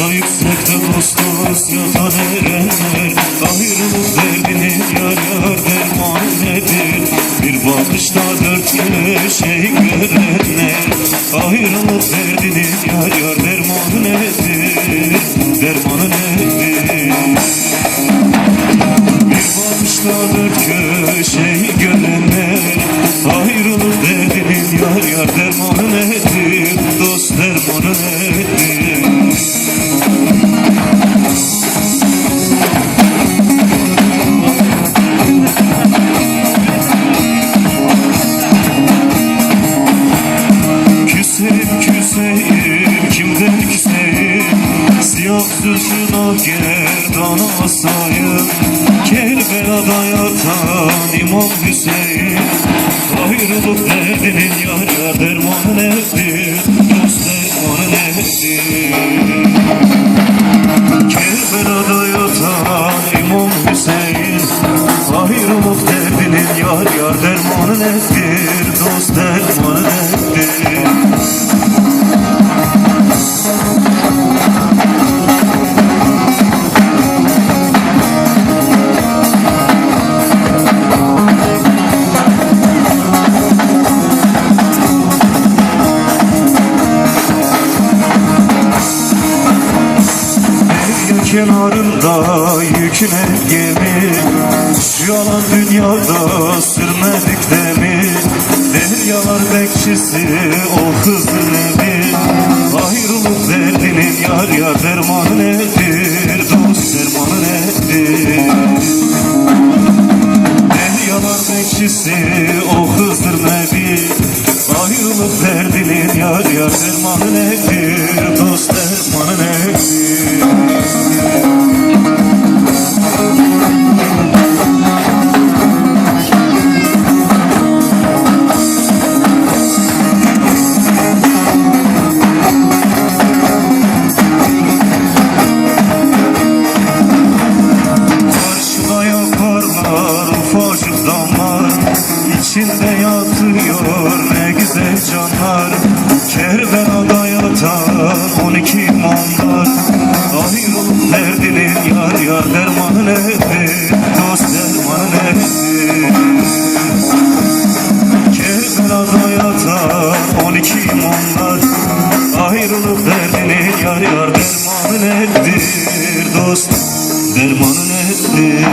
Da yüksekte dostuz yatan erenler Ayrılık derdini yar yar derman nedir? Bir bakışta dört köşeyi görenler Ayrılık derdini yar yar derman nedir? Dermanı nedir? Bir bakışta dört köşeyi görenler Ayrılık derdini yar yar dermanı nedir? Dost dermanı nedir? Gerdan asayım Kerbela'da yatan İmam Hüseyin. Ayrılık derdinin yar yar dermanı nedir Dost dermanı nedir? Kerbela'da yatan İmam Hüseyin Ayrılık derdinin yar yar dermanı nedir Dost dermanı nedir kenarında yüküne gemi yalan dünyada sürmedik demir. Deryalar bekçisi o Hızır Nebi Ayrılık derdinin yar yar dermanı nedir? Dost dermanı nedir? Deryalar bekçisi o Hızır Nebi Ayrılık derdinin yar yar dermanı nedir İçinde yatıyor ne güzel canlar. Kerbela'da yatan on iki imamlar Ayrılık derdinin yar yar dermanı nedir Dost dermanı nedir Kerbela'da yatan on iki imamlar Ayrılık derdinin yar yar dermanı nedir? Dost dermanı nedir